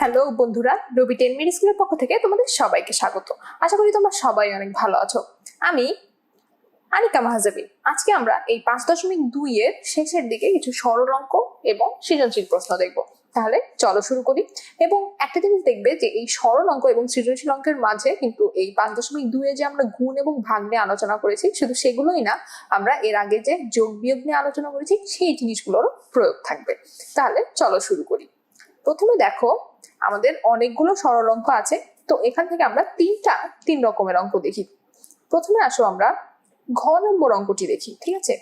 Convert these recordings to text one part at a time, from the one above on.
Hello বন্ধুরা, রবি ten minute স্কুলের পক্ষ থেকে তোমাদের সবাইকে স্বাগত। আশা করি তোমরা সবাই অনেক ভালো আছো। আমি আনিকা মাহাজাবি। আজকে আমরা এই পাঁচ দশমিক দুই এর শেষের দিকে কিছু সরল অঙ্ক এবং সৃজনশীল প্রশ্ন দেখব। তাহলে চলো শুরু করি। এবং একটা জিনিস দেখবে যে এই সরল অঙ্ক এবং সৃজনশীল অঙ্কের মাঝে কিন্তু এই পাঁচ দশমিক দুইয়ে যে আমরা গুণ এবং ভাগ নিয়ে আলোচনা করেছি, শুধু সেগুলোই না, আমরা এর আগে যে যোগ বিয়োগ নিয়ে আলোচনা করেছি, সেই জিনিসগুলোর প্রয়োগ থাকবে। তাহলে চলো শুরু করি। প্রথমে দেখো আমাদের অনেকগুলো সরল অঙ্ক আছে। তো এখান থেকে আমরা তিনটা, তিন রকমের অঙ্ক দেখি। প্রথমে আসো আমরা ঘ নম্বর অঙ্কটি দেখি, ঠিক আছে?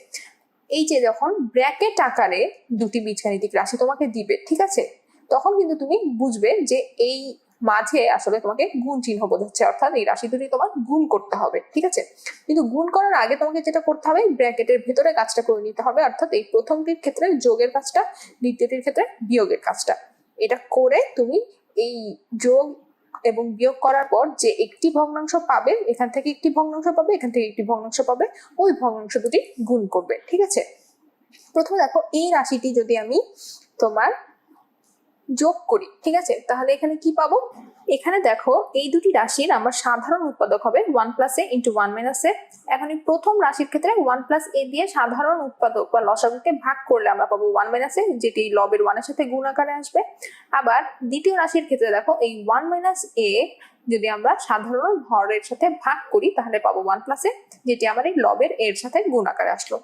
এই যে যখন ব্র্যাকেট আকারে দুটি বীজগাণিতিক রাশি তোমাকে দিবে, ঠিক আছে? তখন কিন্তু তুমি বুঝবে যে এই মাঝে আসলে তোমাকে গুণ চিহ্ন বোঝাচ্ছে, অর্থাৎ এই রাশি দুটি তোমার গুণ করতে হবে, ঠিক আছে? কিন্তু গুণ করার আগে তোমাকে যেটা করতে হবে, ব্র্যাকেটের ভেতরে কাজটা করে নিতে হবে, অর্থাৎ এই প্রথমটির ক্ষেত্রে যোগের কাজটা, দ্বিতীয়টির ক্ষেত্রে বিয়োগের কাজটা। এটা করে তুমি এই যোগ এবং বিয়োগ করার পর যে একটি ভগ্নাংশ পাবে, এখান থেকে একটি ভগ্নাংশ পাবে, এখান থেকে একটি ভগ্নাংশ পাবে, ওই ভগ্নাংশ দুটি গুণ করবে, ঠিক আছে? প্রথমে দেখো এই রাশিটি যদি আমি তোমার যোগ করি, ঠিক আছে? তাহলে এখানে কি পাবো? এখানে দেখো, এই দুটি রাশির আমার সাধারণ উৎপাদক হবে one plus A into one minus A. এখন এই প্রথম রাশির ক্ষেত্রে ওয়ান প্লাস এ দিয়ে সাধারণ উৎপাদক বা লসাগুকে ভাগ করলে আমরা পাবো ওয়ান মাইনাস এ, যেটি লবের ওয়ানের সাথে গুণ আকারে আসবে। আবার দ্বিতীয় রাশির ক্ষেত্রে দেখো, এই ওয়ান মাইনাস এ যদি আমরা সাধারণ হরের সাথে ভাগ করি, তাহলে পাবো ওয়ান প্লাস এ, যেটি আমার এই লবের এর সাথে গুণ আকারে আসলো।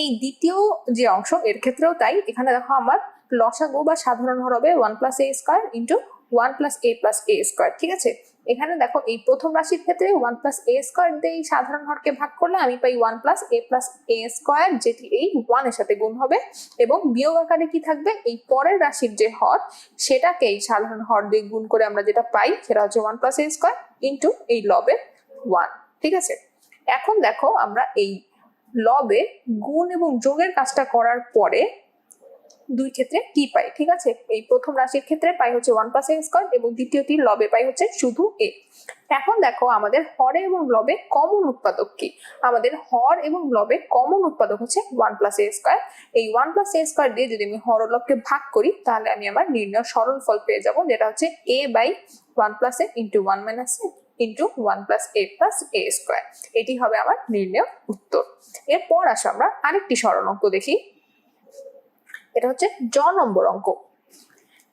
এই দ্বিতীয় যে অংশ, এর ক্ষেত্রেও তাই। এখানে দেখো আমার লসাগু বা সাধারণ হর হবে one plus A square into one plus A plus A square ঠিক আছে? এখানে দেখো, এই প্রথম রাশির ক্ষেত্রে ওয়ান প্লাস এ স্কোয়ার দিয়ে সাধারণ হরকে ভাগ করলে আমি পাই one plus A plus A square যেটি এই ওয়ানের সাথে গুণ হবে। এবং বিয়োগ আকারে কি থাকবে? এই পরের রাশির যে হর সেটাকে এই সাধারণ হর দিয়ে গুণ করে আমরা যেটা পাই, সেটা হচ্ছে one plus A square into এই লবের ওয়ান ঠিক আছে? এখন দেখো, আমরা এই লবে গুণ এবং যোগের কাজটা করার পরে দুই ক্ষেত্রে কি পাই, ঠিক আছে? এই প্রথম রাশির ক্ষেত্রে পাই হচ্ছে ওয়ান প্লাস এ স্কোয়ার এবং দ্বিতীয়টি লবে পাই হচ্ছে শুধু এ এখন দেখো আমাদের হরে এবং লবে কমন উৎপাদক কি? আমাদের হর এবং লবে কমন উৎপাদক হচ্ছে ওয়ান প্লাস এ স্কোয়ার এই ওয়ান প্লাস এ স্কোয়ার দিয়ে যদি আমি হর লবকে ভাগ করি, তাহলে আমি আমার নির্ণয় সরল ফল পেয়ে যাব, যেটা হচ্ছে A by one plus A into one minus A into one plus A plus A square এটি হবে আমার নির্ণয় উত্তর। এরপর আসো আমরা আরেকটি সরল অঙ্ক দেখি। এটা হচ্ছে জ নম্বর অঙ্ক।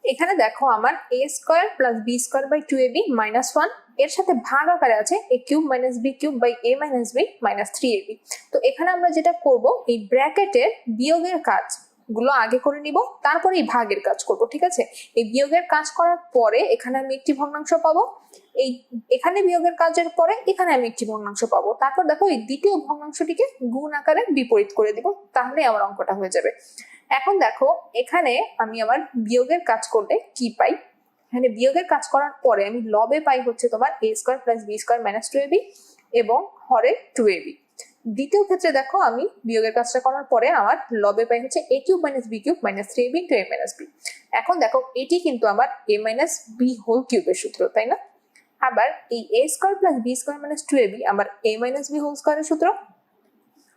এখানে দেখো আমার A square plus B square by two A B minus ওয়ানের সাথে ভাগ আকারে আছে A cube minus B cube by A minus B minus three A B তো এখানে আমরা যেটা করব, এই ব্র্যাকেটের বিয়োগের কাজ গুলো আগে করে নিব, তারপরে এই ভাগের কাজ করব, ঠিক আছে? এই বিয়োগের কাজ করার পরে এখানে আমি একটি ভগ্নাংশ পাবো, এই এখানে বিয়োগের কাজের পরে এখানে আমি একটি ভগ্নাংশ পাবো। তারপর দেখো এই দ্বিতীয় ভগ্নাংশটিকে গুণ আকারে বিপরীত করে দিব, তাহলে আমার অঙ্কটা হয়ে যাবে। এখন দেখো, এখানে আমি আমার বিয়োগের কাজ করলে কি পাই? এখানে বিয়োগের কাজ করার পরে আমি লবে পাই হচ্ছে তোমার A square plus B square minus two AB Hare two AB দ্বিতীয় ক্ষেত্রে দেখো আমি বিয়োগের কাজটা করার পরে আমার লবে পাই হচ্ছে A cube minus B cube minus three B to A minus B এখন দেখো এটি কিন্তু আমার এ মাইনাস বি হোল কিউবের সূত্র, তাই না? আবার এই A square plus B square minus two A B আমার এ মাইনাস বি হোল স্কোয়ারের সূত্র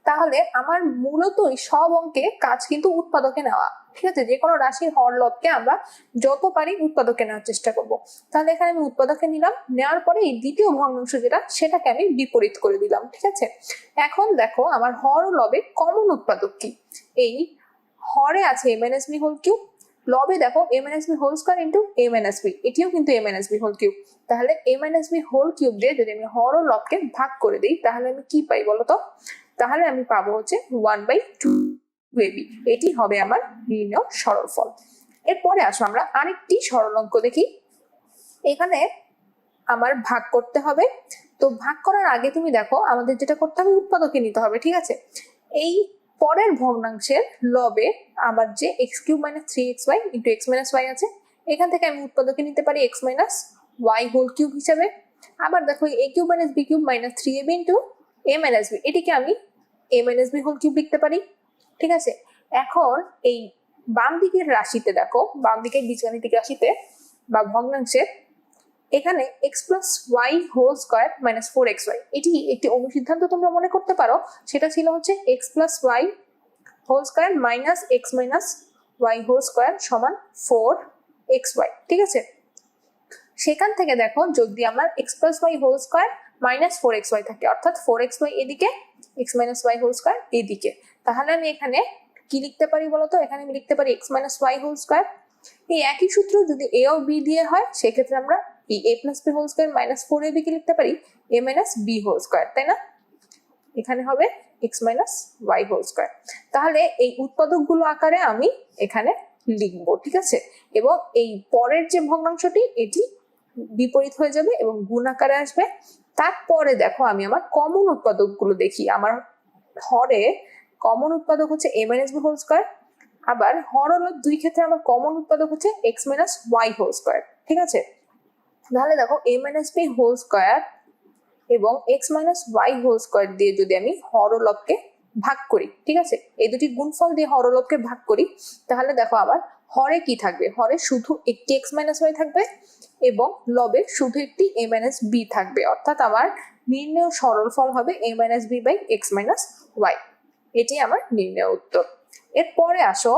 তাহলে আমার মূলতই সব অঙ্কে কাজ কিন্তু উৎপাদকে নেওয়া। ঠিক আছে? যে কোনো রাশির হর লবকে আমরা যত পারি উৎপাদকে নেওয়ার চেষ্টা করব। তাহলে এখানে আমি উৎপাদকে নিলাম, নেওয়ার পরে এই দ্বিতীয় ভগ্নাংশ যেটা, সেটাকে আমি বিপরীত করে দিলাম। ঠিক আছে? এখন দেখো আমার হর ও লবে কমন উৎপাদক কি? এই হরে আছে M N S B whole cube লবে দেখো M N S B whole square into M N B এটিও কিন্তু M N S B whole cube তাহলে M N B whole cube দিয়ে যদি আমি হর ও লবকে ভাগ করে দিই, তাহলে আমি কি পাই বলতো? তাহলে আমি পাবো হচ্ছে ওয়ান বাই টু এবি এটি হবে আমার নির্ণয় সরল ফল। এরপরে আসো আমরা আরেকটি সরল অঙ্ক দেখি। এখানে আমার ভাগ করতে হবে। তো ভাগ করার আগে তুমি দেখো, আমাদের যেটা করতে হবে উৎপাদকে নিতে হবে, ঠিক আছে? এই পরের ভগ্নাংশের লবে আমার যে X cube minus three X Y into X minus Y আছে, এখান থেকে আমি উৎপাদকে নিতে পারি X minus Y whole cube হিসাবে। আবার দেখো A cube minus B cube minus three A B into A minus B এটিকে আমি A minus B whole cube লিখতে পারি, ঠিক আছে? এখন এই বাম দিকের রাশিতে দেখো, বাম দিকের বীজগাণিতিক রাশিতে বা ভগ্নাংশে, এখানে X plus Y whole square minus four X Y এটি একটি অনুসিদ্ধান্ত তোমরা মনে করতে পারো, সেটা ছিল হচ্ছে X plus Y whole square minus X minus Y whole square সমান ফোর এক্স ওয়াই ঠিক আছে? সেখান থেকে দেখো, যদি আমার X plus Y whole square minus four X Y থাকে। অর্থাৎ ফোর এক্স ওয়াই এদিকে X minus Y whole square এদিকে। তাহলে আমি এখানে কি লিখতে পারি বলতো? এখানে আমি লিখতে পারি X minus Y whole square এই একই সূত্র যদি এ ও বি দিয়ে হয়, সেক্ষেত্রে আমরা এই A plus B whole square minus four A B কে লিখতে পারি A minus B whole square তাই না? এখানে হবে X minus Y whole square তাহলে এই উৎপাদকগুলো আকারে আমি এখানে লিখব, ঠিক আছে? এবং এই পরের যে ভগ্নাংশটি, এটি বিপরীত হয়ে যাবে এবং গুণ আকারে আসবে। তারপরে দেখো আমি আমার কমন উৎপাদকগুলো দেখি। আমার হরে কমন উৎপাদক হচ্ছে A minus B whole square আবার হর হলো দুই ক্ষেত্রে আমার কমন উৎপাদক হচ্ছে X minus Y whole square ঠিক আছে? তাহলে দেখো A minus B whole square এবং X minus Y whole square দিয়ে যদি আমি হরলবকে ভাগ করি, ঠিক আছে? এই দুটি গুণফল দিয়ে হরলবকে ভাগ করি, তাহলে দেখো আবার হরে কি থাকবে? হরে শুধু একটি এক্স মাইনাস ওয়াই থাকবে এবং লবে শুধু একটি এ মাইনাস বি থাকবে। অর্থাৎ আমার নির্ণয় সরল ফল হবে A minus B by X minus Y এটি আমার নির্ণয় উত্তর। এরপরে আসো,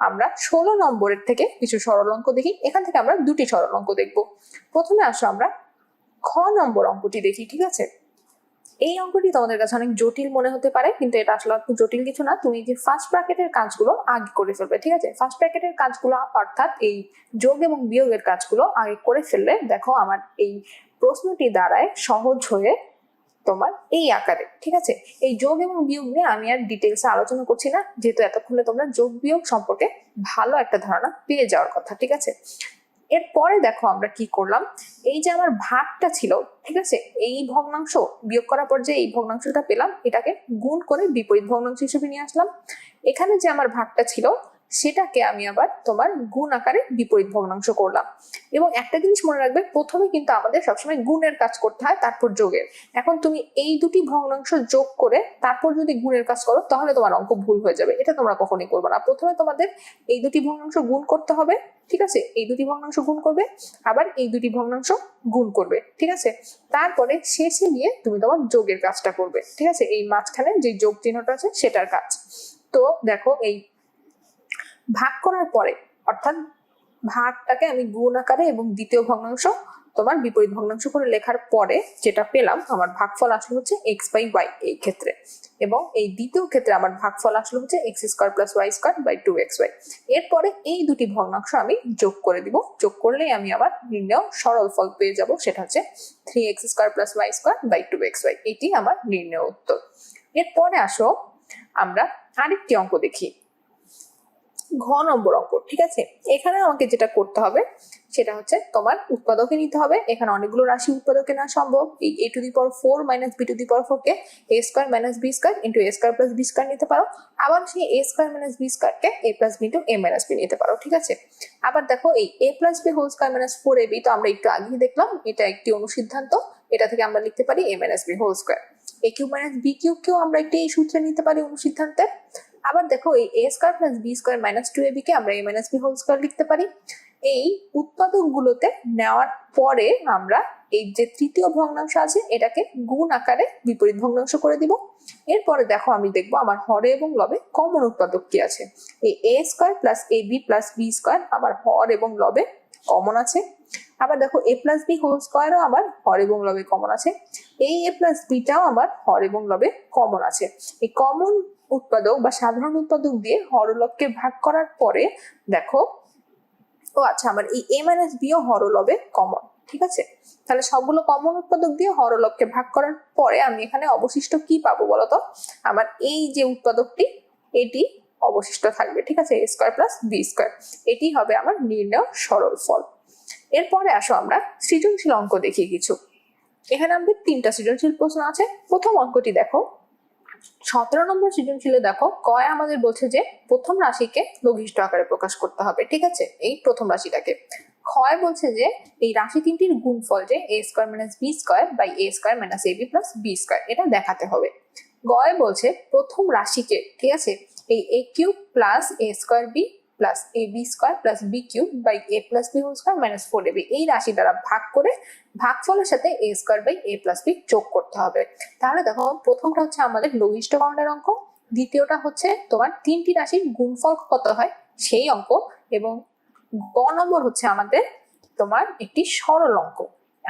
আমরা ষোলো নম্বরের থেকে কিছু সরল অঙ্ক দেখি। এখান থেকে আমরা দুটি সরল অঙ্ক দেখব। প্রথমে আসো আমরা খ নম্বর অঙ্কটি দেখি, ঠিক আছে? এই অঙ্কটি তোমাদের কাছে অনেক জটিল মনে হতে পারে, কিন্তু এটা আসলে জটিল কিছু না। তুমি যে ফার্স্ট ব্র্যাকেটের কাজগুলো আগে করে ফেলবে, ঠিক আছে? ফার্স্ট ব্র্যাকেটের কাজগুলো অর্থাৎ এই যোগ এবং বিয়োগের কাজগুলো আগে করে ফেললে দেখো আমার এই প্রশ্নটি দ্বারায় সহজ হয়ে তোমার এই আকারে, ঠিক আছে? এই যোগ এবং বিয়োগ নিয়ে আমি আর ডিটেলসে আলোচনা করছি না, যেহেতু এতক্ষণে তোমরা যোগ বিয়োগ সম্পর্কে ভালো একটা ধারণা পেয়ে যাওয়ার কথা, ঠিক আছে? এরপরে দেখো আমরা কি করলাম? এই যে আমার ভাগটা ছিল, ঠিক আছে? এই ভগ্নাংশ বিয়োগ করার পর যে এই ভগ্নাংশটা পেলাম, এটাকে গুণ করে বিপরীত ভগ্নাংশ হিসেবে নিয়ে আসলাম। এখানে যে আমার ভাগটা ছিল সেটাকে আমি আবার তোমার গুণ আকারে বিপরীত ভগ্নাংশ করলাম। এবং একটা জিনিস মনে রাখবে, প্রথমে কিন্তু আমাদের সবসময় গুণের কাজ করতে হয়, তারপর যোগের। এখন তুমি এই দুটি ভগ্নাংশ যোগ করে তারপর যদি গুণের কাজ করো, তাহলে তোমার অঙ্ক ভুল হয়ে যাবে। এটা তোমরা কখনোই করবে না। প্রথমে তোমাদের এই দুটি ভগ্নাংশ গুণ করতে হবে, ঠিক আছে? এই দুটি ভগ্নাংশ গুণ করবে, আবার এই দুটি ভগ্নাংশ গুণ করবে, ঠিক আছে? তারপরে শেষে গিয়ে তুমি তোমার যোগের কাজটা করবে, ঠিক আছে? এই মাঝখানে যে যোগ চিহ্নটা আছে, সেটার কাজ। তো দেখো, এই ভাগ করার পরে, অর্থাৎ ভাগটাকে আমি গুণ আকারে এবং দ্বিতীয় ভগ্নাংশ তোমার বিপরীত ভগ্নাংশ করে লেখার পরে যেটা পেলাম, আমার ভাগফল আসলে হচ্ছে এক্স বাই ওয়াই এই ক্ষেত্রে এবং এই দ্বিতীয় ক্ষেত্রে আমার ভাগফল আসলে হচ্ছে X square plus Y square by two X Y এরপরে এই দুটি ভগ্নাংশ আমি যোগ করে দিব। যোগ করলেই আমি আবার নির্ণয় সরল ফল পেয়ে যাব, সেটা হচ্ছে three X square plus Y square by two X Y এটি আমার নির্ণয় উত্তর। এরপরে আসো, আমরা আরেকটি অঙ্ক দেখি। ঘ নম্বর অঙ্ক, ঠিক আছে? এখানে আমাকে যেটা করতে হবে, সেটা হচ্ছে তোমার উৎপাদকে নিতে হবে। এখানে অনেকগুলো রাশি উৎপাদকে না সম্ভব। এই A to the power four minus B to the power four K A square minus B square into A square plus B square নিতে পারো। আবার সেই এ স্কোয়ার মাইনাস বি স্কোয়ারকে A plus B to A minus B নিতে পারো, ঠিক আছে? আবার দেখো এই A plus B whole square minus four A B তো আমরা একটু আগেই দেখলাম, এটা একটি অনুসিদ্ধান্ত। এটা থেকে আমরা লিখতে পারি A minus B whole square A cube minus B কিউবকেও আমরা একটি এই সূত্রে নিতে পারি অনুসিদ্ধান্তে। আবার দেখো এই A square plus B square minus two A কে আমরা A minus B whole square লিখতে পারি। এই উৎপাদকগুলোতে নেওয়ার পরে আমরা এই যে তৃতীয় ভগ্নাংশ আছে, এটাকে গুণ আকারে বিপরীত ভগ্নাংশ করে দিব। এরপরে দেখো আমি দেখব আমার হরে এবং লবে কমন উৎপাদক কি আছে। এই A square plus A B plus B square আমার হর এবং লবে কমন আছে। আবার দেখো এ প্লাস বি হোল স্কোয়ারও আমার হর এবং লবে কমন আছে। এই এ প্লাস বিটাও আমার হর এবং লবে কমন আছে। এই কমন উৎপাদক বা সাধারণ উৎপাদক দিয়ে হরলবকে ভাগ করার পরে, দেখো, ও আচ্ছা আমার এই এ মাইনাস বিও হরলবে কমন ঠিক আছে? তাহলে সবগুলো কমন উৎপাদক দিয়ে হরলবকে ভাগ করার পরে আমি এখানে অবশিষ্ট কি পাবো বলতো? আমার এই যে উৎপাদকটি, এটি অবশিষ্ট থাকবে, ঠিক আছে? A square plus B square এটি হবে আমার নির্ণয় সরল ফল। এরপরে আসো আমরা সৃজনশীল অঙ্ক দেখি কিছু। এখানে আমাদের তিনটা সৃজনশীল প্রশ্ন আছে। প্রথম অঙ্কটি দেখো সতেরো নম্বর সৃজনশীলে দেখো কয় আমাদের বলছে যে প্রথম রাশিকে লঘিষ্ঠ আকারে প্রকাশ করতে হবে, ঠিক আছে? এই প্রথম রাশিটাকে। ক্ষয় বলছে যে এই রাশি তিনটির গুণফল যে A square minus B square by A square minus A B plus B square এটা দেখাতে হবে। গয় বলছে প্রথম রাশিকে, ঠিক আছে? এই A cube plus A square B plus A B square plus B cube by A plus B whole square minus four A B এই রাশি দ্বারা ভাগ করে ভাগফলের সাথে A square by A plus B যোগ করতে হবে। তাহলে দেখো, প্রথমটা হচ্ছে আমাদের লঘিষ্ঠকরণের অঙ্ক, দ্বিতীয়টা হচ্ছে তোমার তিনটি রাশির গুণফল কত হয় সেই অঙ্ক, এবং গ নম্বর হচ্ছে আমাদের তোমার একটি সরল অঙ্ক।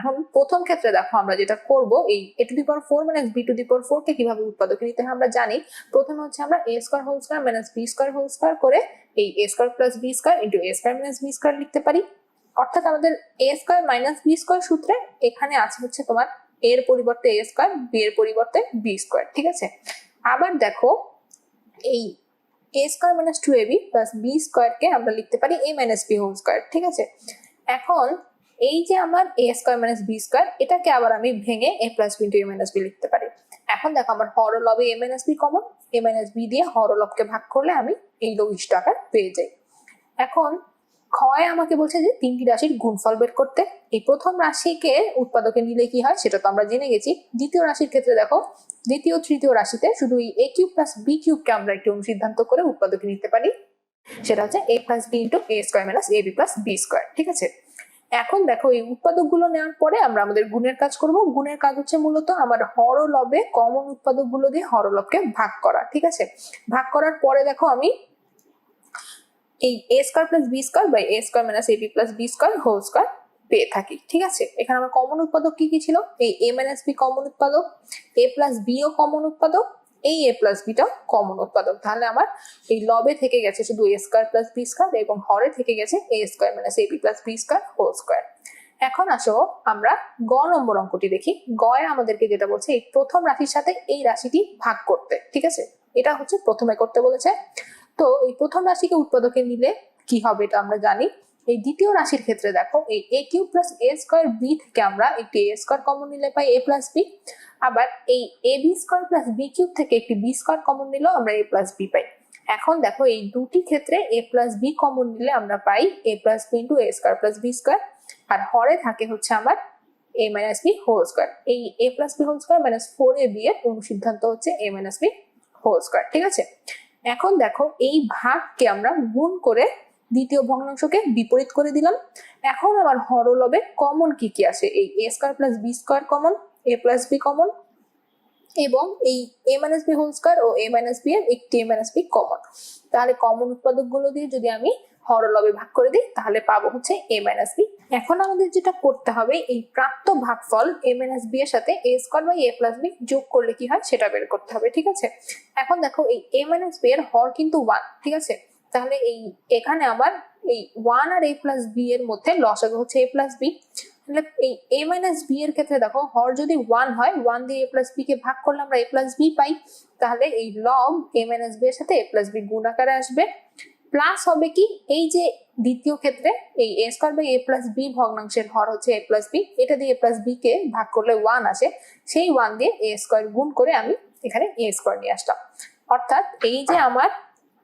এখন প্রথম ক্ষেত্রে দেখো আমরা যেটা করব, এই A to the power four minus B to the power four কে কীভাবে উৎপাদকে নিতে হয় আমরা জানি। প্রথমে হচ্ছে আমরা A square whole square minus B square whole square করে এই A square plus B square into A square minus B square লিখতে পারি। অর্থাৎ আমাদের A square minus B square সূত্রে এখানে আছে হচ্ছে তোমার এর পরিবর্তে এ স্কোয়ার বি এর পরিবর্তে বি স্কোয়ার ঠিক আছে? আবার দেখো, এই A square minus two A B plus B স্কোয়ারকে আমরা লিখতে পারি A minus B whole square ঠিক আছে? এখন এই যে আমার A square minus B square এটাকে আবার আমি ভেঙে A plus B into A minus B লিখতে পারি। এখন দেখো আমার হরলবে A minus B common A minus B দিয়ে হরলবকে ভাগ করলে আমি এই লঘিষ্ঠ আকার পেয়ে যাই। এখন ক্ষয় আমাকে বলছে যে তিনটি রাশির গুণফল বের করতে। এই প্রথম রাশিকে উৎপাদকে নিলে কি হয় সেটা তো আমরা জেনে গেছি। দ্বিতীয় রাশির ক্ষেত্রে দেখো, দ্বিতীয় তৃতীয় রাশিতে শুধু এই এ কিউব প্লাস বি কিউবকে আমরা একটু অনুসিদ্ধান্ত করে উৎপাদকে নিতে পারি। সেটা হচ্ছে A plus B into A square minus A B plus B square ঠিক আছে? এখন দেখো এই উৎপাদকগুলো নেওয়ার পরে আমরা আমাদের গুণের কাজ করব। গুণের কাজ হচ্ছে মূলত আমার হরলবে কমন উৎপাদকগুলো দিয়ে হরলবকে ভাগ করা, ঠিক আছে? ভাগ করার পরে দেখো আমি এই A square plus B square by A square minus A B plus B square whole square পেয়ে থাকি, ঠিক আছে? এখানে আমার কমন উৎপাদক কি কি ছিল? এই এ মাইনাস বি কমন উৎপাদক এ প্লাস বিও কমন উৎপাদক এই এ প্লাস বিটা কমন উৎপাদক। তাহলে আমার এই লবে থেকে গেছে শুধু A square plus B square এবং হরে থেকে গেছে A square minus A B plus B square whole square এখন আসো আমরা গ নম্বর অঙ্কটি দেখি। গয়ে আমাদেরকে যেটা বলছে, এই প্রথম রাশির সাথে এই রাশিটি ভাগ করতে, ঠিক আছে? এটা হচ্ছে প্রথমে করতে বলেছে। তো এই প্রথম রাশিকে উৎপাদকে নিলে কি হবে এটা আমরা জানি। এই দ্বিতীয় রাশির ক্ষেত্রে দেখো, এই A cube plus A square B থেকে আমরা একটি এ স্কোয়ার কমন নিলে পাই এ প্লাস বি আবার এই A B square plus B cube থেকে একটি বি স্কোয়ার কমন নিলেও আমরা এ প্লাস বি পাই। এখন দেখো, এই দুটি ক্ষেত্রে এ প্লাস বি কমন নিলে আমরা পাই A plus B into A square plus B square আর হরে থাকে হচ্ছে আমার A minus B whole square এই A plus B whole square minus four A B এর অনুসিদ্ধান্ত হচ্ছে A minus B whole square ঠিক আছে? এখন দেখো, এই ভাগকে আমরা গুণ করে দ্বিতীয় ভগ্নাংশকে বিপরীত করে দিলাম। এখন আমার হরলবে কমন কি কি আছে? এই A square plus B square common A plus B common এবং এই A minus B whole square O A minus B এর একটি এ মাইনাস বি কমন তাহলে কমন উৎপাদকগুলো দিয়ে যদি আমি হরলবে ভাগ করে দিই, তাহলে পাবো হচ্ছে এ মাইনাস বি এখন আমাদের যেটা করতে হবে, এই প্রাপ্ত ভাগফল এ মাইনাস বি এর সাথে A square by A plus B যোগ করলে কি হয়? সেটা বের করতে হবে, ঠিক আছে? এখন দেখো এই এ মাইনাস বি এর হর কিন্তু ওয়ান ঠিক আছে? তাহলে এই, এখানে আমার এই ওয়ান আর এ প্লাস বি এর মধ্যে লসাগু হচ্ছে এ প্লাস বি তাহলে এই এ মাইনাস বি এর ক্ষেত্রে দেখো, হর যদি ওয়ান হয় ওয়ান দিয়ে এ প্লাস বি কে ভাগ করলে আমরা এ প্লাস বি পাই। তাহলে এই লব এ মাইনাস বি এর সাথে এ প্লাস বি গুণ আকারে আসবে। প্লাস হবে কি, এই যে দ্বিতীয় ক্ষেত্রে এই A square by A plus B ভগ্নাংশের হর হচ্ছে এ প্লাস বি এটা দিয়ে এ প্লাস বি কে ভাগ করলে ওয়ান আসে। সেই ওয়ান দিয়ে এ স্কোয়ার গুণ করে আমি এখানে এ স্কোয়ার নিয়ে আসলাম। অর্থাৎ এই যে আমার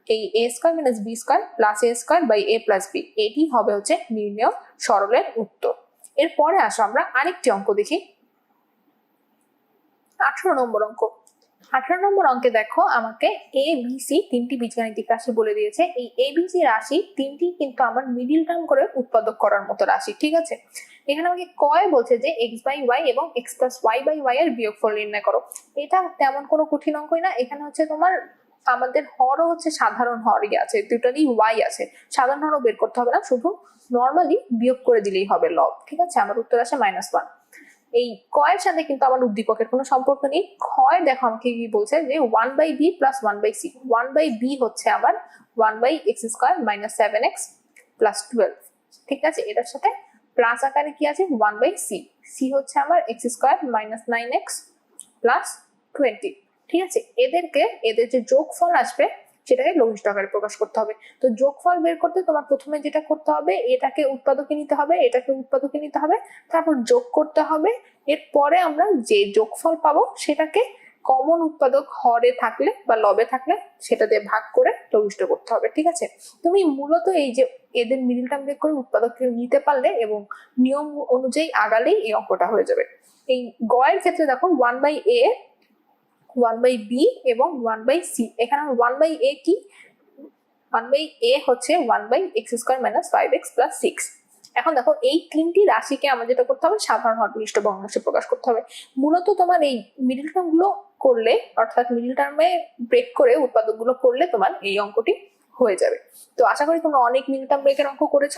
এই A square minus B square plus A square by A plus B এটি হবে হচ্ছে নির্ণয় সরলের উত্তর। এরপরে আসো আমরা আরেকটি অঙ্ক দেখি। আঠারো নম্বর অঙ্ক। আঠারো নম্বর অঙ্কে দেখো আমাকে এ বি সি তিনটি বীজগাণিতিক রাশি বলে দিয়েছে। এই এ বি সি রাশি তিনটি কিন্তু আমার মিডিল টার্ম করে উৎপাদক করার মতো রাশি, ঠিক আছে? এখানে আমাকে কয় বলছে যে এক্স বাই ওয়াই এবং x plus y by y এর বিয়োগফল নির্ণয় করো। এটা তেমন কোনো কঠিন অঙ্কই না। এখানে হচ্ছে তোমার আমাদের হরও হচ্ছে সাধারণ হরই আছে, দুটারই ওয়াই আছে। সাধারণ হরও বের করতে হবে না, শুধু নর্মালি বিয়োগ করে দিলেই হবে লব ঠিক আছে? আমার উত্তর আসে মাইনাস ওয়ান এই কয়ের সাথে কিন্তু আমার উদ্দীপকের কোনো সম্পর্ক নেই। ক্ষয় দেখো আমাকে কি বলছে যে one by B plus one by C one by B হচ্ছে আবার one by x square minus seven x plus twelve ঠিক আছে? এটার সাথে প্লাস আকারে কি আছে? ওয়ান বাই সি সি হচ্ছে আমার x square minus nine x plus twenty ঠিক আছে? এদেরকে, এদের যে যোগফল আসবে, সেটাকে লঘিষ্ঠ আকারে প্রকাশ করতে হবে। তো যোগফল বের করতে তোমার প্রথমে যেটা করতে হবে, এটাকে উৎপাদকে নিতে হবে, এটাকে উৎপাদকে নিতে হবে, তারপর যোগ করতে হবে। এরপরে আমরা যে যোগফল পাবো, সেটাকে কমন উৎপাদক হরে থাকলে বা লবে থাকলে, সেটা দিয়ে ভাগ করে লঘিষ্ঠ করতে হবে, ঠিক আছে? তুমি মূলত এই যে এদের মিডিল টার্ম বের করে উৎপাদককে নিতে পারলে এবং নিয়ম অনুযায়ী আগালেই এই অঙ্কটা হয়ে যাবে। এই গয়ের ক্ষেত্রে দেখো one by A one by B এবং ওয়ান বাই সি এখানে ওয়ান বাই এ কি? ওয়ান বাই এ হচ্ছে one by x square minus five x plus six এখন দেখো, এই তিনটি রাশিকে আমার যেটা করতে হবে, সাধারণ হরবিষ্ট ভগ্নাংশে প্রকাশ করতে হবে। মূলত তোমার এই মিডিল টার্মগুলো করলে, অর্থাৎ মিডিল টার্মে ব্রেক করে উৎপাদকগুলো করলে তোমার এই অঙ্কটি হয়ে যাবে। তো আশা করি তোমরা অনেক মিডিল টার্ম ব্রেকের অঙ্ক করেছ।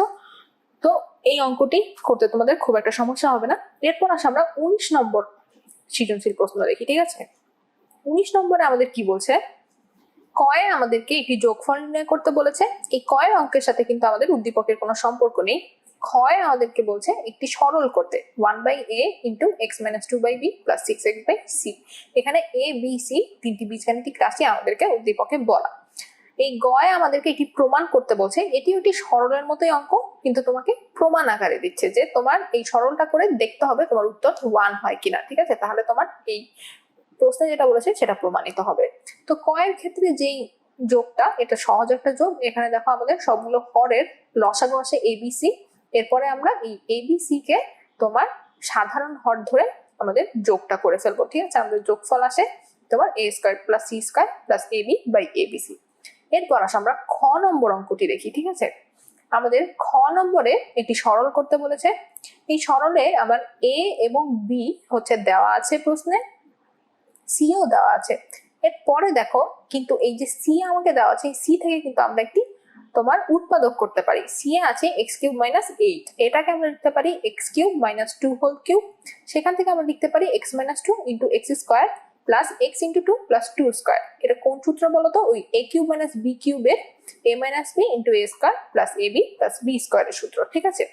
তো এই অঙ্কটি করতে তোমাদের খুব একটা সমস্যা হবে না। এরপর আসে আমরা উনিশ নম্বর সৃজনশীল প্রশ্ন দেখি, ঠিক আছে? উনিশ নম্বরে আমাদের কি বলছে? কয়ে আমাদেরকে একটি যোগফল নির্ণয় করতে বলেছে। এই কয়ের অঙ্কের সাথে কিন্তু আমাদের উদ্দীপকের কোনো সম্পর্ক নেই। ক্ষয় আমাদেরকে বলছে একটি সরল করতে। One by A into x minus two by B plus six x by C এখানে এ বি সি তিনটি বীজগাণিতিক রাশি আমাদেরকে উদ্দীপকে বলা। এই গয় আমাদেরকে একটি প্রমাণ করতে বলছে এটি একটি সরলের মতোই অঙ্ক, কিন্তু তোমাকে প্রমাণ আকারে দিচ্ছে যে তোমার এই সরলটা করে দেখতে হবে তোমার উত্তর ওয়ান হয় কিনা। ঠিক আছে? তাহলে তোমার এই প্রশ্নে যেটা বলেছে সেটা প্রমাণিত হবে। তো কয়ের ক্ষেত্রে যেই যোগটা, এটা সহজ একটা যোগ, এখানে দেখো আমাদের সবগুলো হরের লসাগু আসে এবিসি এরপরে আমরা এই এবিসি কে তোমার সাধারণ হর ধরে আমাদের যোগটা করে ফেলব, ঠিক আছে? আমাদের যোগফল আসে তোমার A square plus C square plus AB by ABC এরপর আসে আমরা খ নম্বর অঙ্কটি দেখি, ঠিক আছে? আমাদের খ নম্বরে একটি সরল করতে বলেছে। এই সরলে আমার এ এবং বি হচ্ছে দেওয়া আছে প্রশ্নে সিও দেওয়া আছে। এরপরে দেখো, কিন্তু এই যে সি আমাকে দেওয়া আছে সি থেকে কিন্তু আমরা একটি তোমার উৎপাদক করতে পারি। সি এ আছে এক্স কিউব মাইনাস এইট এটাকে আমরা লিখতে পারি x cube minus two whole cube সেখান থেকে আমরা লিখতে পারি x minus two into x square plus x into two plus two square এটা কোন সূত্র বলতো? ওই এ কিউব মাইনাস বি কিউবের A minus B into A square plus A B plus B স্কোয়ারের সূত্র, ঠিক আছে?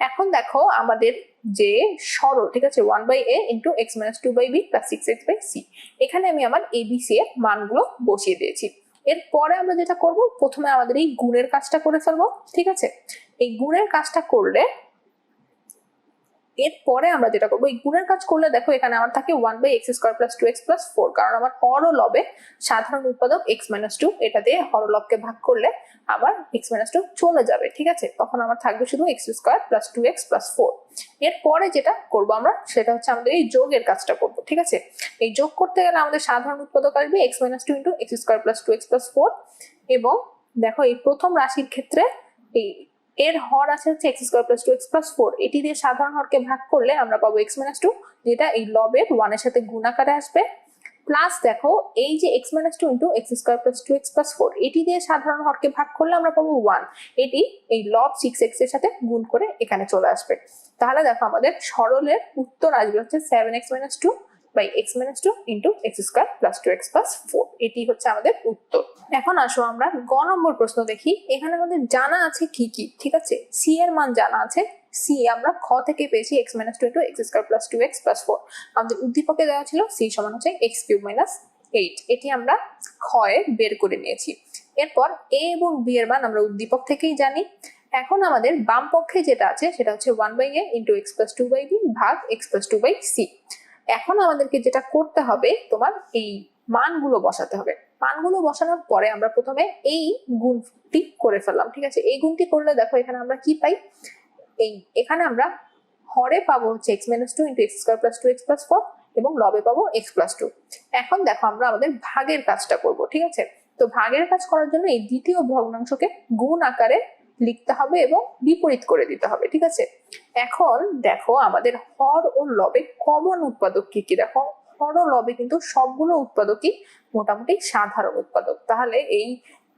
এখন দেখো আমাদের যে সরল, ঠিক আছে? One by A into x minus two by B plus six x by C এখানে আমি আমার এ বি সি এর মানগুলো বসিয়ে দিয়েছি। এরপরে আমরা যেটা করব, প্রথমে আমাদের এই গুণের কাজটা করে ফেলব, ঠিক আছে? এই গুণের কাজটা করলে এরপরে আমরা যেটা করব, এই গুণের কাজ করলে দেখো এখানে আমার থাকে one by x square plus two x plus four কারণ আমার হর ও লবে, সাধারণ উৎপাদক এক্স মাইনাস টু এটা দিয়ে হর ও লবকে ভাগ করলে আবার এক্স মাইনাস টু চলে যাবে, ঠিক আছে? তখন আমার থাকবে শুধু x square plus two x plus four এরপরে যেটা করব আমরা, সেটা হচ্ছে আমাদের এই যোগের কাজটা করব, ঠিক আছে? এই যোগ করতে গেলে আমাদের সাধারণ উৎপাদক আসবে x minus two into x square plus two x plus four এবং দেখো এই প্রথম রাশির ক্ষেত্রে এই এর হর আছে হচ্ছে x square plus two x plus four এটি দিয়ে সাধারণ হরকে ভাগ করলে আমরা পাবো এক্স মাইনাস টু যেটা এই লবের ওয়ানের সাথে গুণ আকারে আসবে। প্লাস দেখো, এই যে x minus two into x square plus two x plus four এটি দিয়ে সাধারণ হরকে ভাগ করলে আমরা পাবো ওয়ান এটি এই লব সিক্স এক্সের সাথে গুণ করে এখানে চলে আসবে। তাহলে দেখো আমাদের সরলের উত্তর আসবে হচ্ছে seven x minus two by x minus two into x square plus two x plus four এটি হচ্ছে আমাদের উত্তর। এখন আসো আমরা গ নম্বর প্রশ্ন দেখি। এখানে আমাদের জানা আছে কি কি? ঠিক আছে? সি এর মান জানা আছে। সি আমরা খ থেকে পেয়েছি x minus two into x square plus two x plus four আমাদের উদ্দীপকে দেওয়া ছিল সি সমান হচ্ছে এক্স কিউব মাইনাস এইট এটি আমরা ক্ষয়ে বের করে নিয়েছি। এরপর এ এবং বি এর মান আমরা উদ্দীপক থেকেই জানি। এখন আমাদের বাম পক্ষে যেটা আছে সেটা হচ্ছে one by A into x plus two by B ভাগ x plus two by C এখন আমাদেরকে যেটা করতে হবে, তোমার এই মানগুলো বসাতে হবে। মানগুলো বসানোর পরে আমরা প্রথমে এই গুণটি করে ফেললাম, ঠিক আছে? এই গুণটি করলে দেখো এখানে আমরা কি পাই? এই, এখানে আমরা হরে পাবো হচ্ছে x minus two into x square plus two x plus four এবং লবে পাবো এক্স প্লাস টু এখন দেখো আমরা আমাদের ভাগের কাজটা করব, ঠিক আছে? তো ভাগের কাজ করার জন্য এই দ্বিতীয় ভগ্নাংশকে গুণ আকারে লিখতে হবে এবং বিপরীত করে দিতে হবে, ঠিক আছে? এখন দেখো আমাদের হর ও লবে কমন উৎপাদক কি কি? দেখো, হর ও লবে কিন্তু সবগুলো উৎপাদকই মোটামুটি সাধারণ উৎপাদক। তাহলে এই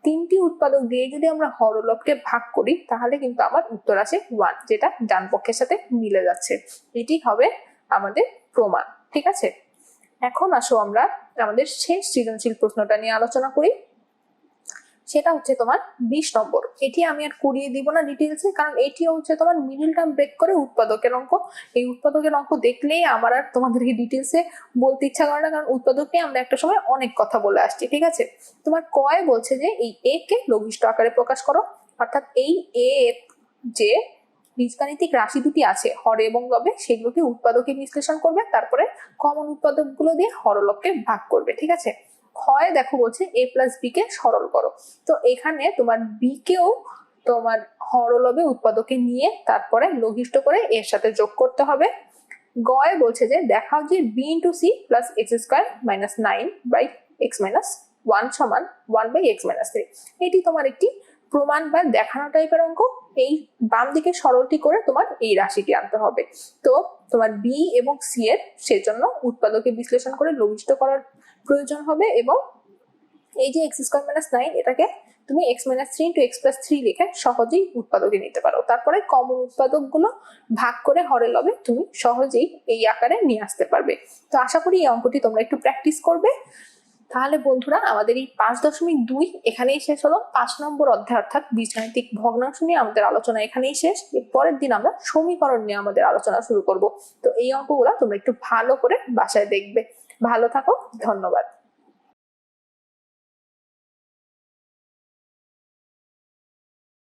তিনটি উৎপাদক দিয়ে যদি আমরা হর ও লবকে ভাগ করি, তাহলে কিন্তু আমার উত্তর আসে ওয়ান যেটা ডান পক্ষের সাথে মিলে যাচ্ছে। এটি হবে আমাদের প্রমাণ, ঠিক আছে? এখন আসো আমরা আমাদের শেষ সৃজনশীল প্রশ্নটা নিয়ে আলোচনা করি। সেটা হচ্ছে তোমার বিশ নম্বর। এটি আমি আর করিয়ে দিব না ডিটেলসে কারণ এটিও হচ্ছে তোমার মিডিল টার্ম ব্রেক করে উৎপাদকের অঙ্ক। এই উৎপাদকের অঙ্ক দেখলেই আমার আর তোমাদেরকে ডিটেলসে বলতে ইচ্ছা করে না, কারণ উৎপাদক নিয়ে আমরা একটা সময় অনেক কথা বলে আসছি, ঠিক আছে? তোমার কয় বলছে যে এই এ কে লঘিষ্ঠ আকারে প্রকাশ করো, অর্থাৎ এই এ যে বীজগাণিতিক রাশি দুটি আছে, হর এবং লবে, সেগুলোকে উৎপাদকে বিশ্লেষণ করবে, তারপরে কমন উৎপাদকগুলো দিয়ে হরলবকে ভাগ করবে, ঠিক আছে? ক্ষয় দেখো বলছে এ প্লাস বি কে সরল করো। তো এখানে তোমার বি কেও তোমার হরলবে উৎপাদকে নিয়ে তারপরে লঘিষ্ঠ করে এর সাথে যোগ করতে হবে। গয় বলছে যে দেখাও যে B into C plus x square minus nine by x minus one সমান one by x minus three এটি তোমার একটি প্রমাণ বা দেখানো টাইপের অঙ্ক। এই বাম দিকে সরলটি করে তোমার এই রাশিটি আনতে হবে। তো তোমার বি এবং সি এর সেজন্য উৎপাদকে বিশ্লেষণ করে লঘিষ্ঠ করার প্রয়োজন হবে এবং এই যে এক্স স্কোয়ার মাইনাস নাইন এটাকে তুমি x minus three into x plus three লিখে সহজেই উৎপাদকে নিতে পারো। তারপরে কমন উৎপাদকগুলো ভাগ করে হরে লবে তুমি সহজেই এই আকারে নিয়ে আসতে পারবে। তো আশা করি এই অঙ্কটি তোমরা একটু প্র্যাকটিস করবে। তাহলে বন্ধুরা, আমাদের এই পাঁচ দশমিক দুই এখানেই শেষ হলো। পাঁচ নম্বর অধ্যায় অর্থাৎ বীজগাণিতিক ভগ্নাংশ নিয়ে আমাদের আলোচনা এখানেই শেষ। পরের দিন আমরা সমীকরণ নিয়ে আমাদের আলোচনা শুরু করব। তো এই অঙ্কগুলো তোমরা একটু ভালো করে বাসায় দেখবে। ভালো থাকো ধন্যবাদ।